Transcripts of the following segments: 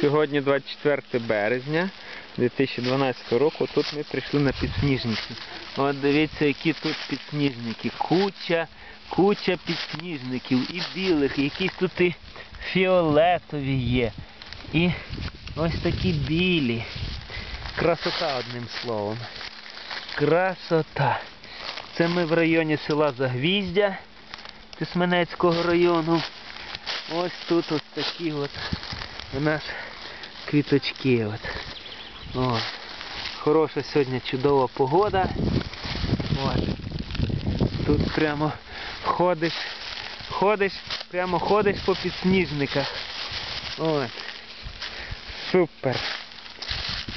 Сьогодні 24 березня 2012 року. Тут ми прийшли на підсніжники. От дивіться, які тут підсніжники. Куча, куча підсніжників і білих, і якісь тут і фіолетові є. І ось такі білі. Красота одним словом. Красота. Це ми в районі села Загвіздя Тисменецького району. Ось тут ось такі от у нас квіточки. От. О, хороша сьогодні чудова погода. От. Тут прямо ходиш, ходиш, прямо ходиш по підсніжниках. От. Супер.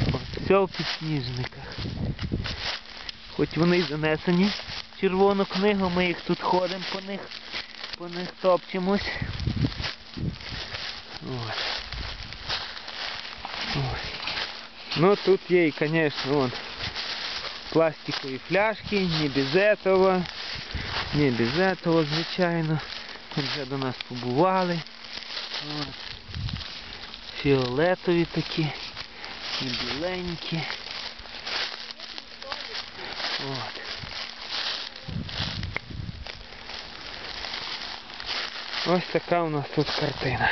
От, все в підсніжниках. Хоч вони й занесені червону книгу, ми їх тут ходимо по них, по них топчемось. Ось. Ось. Ну тут і, звісно, вон, пластикові фляжки, не без этого, не без этого, звичайно. Вже до нас побували. Фіолетові такі, і біленькі. От. Ось така у нас тут картина.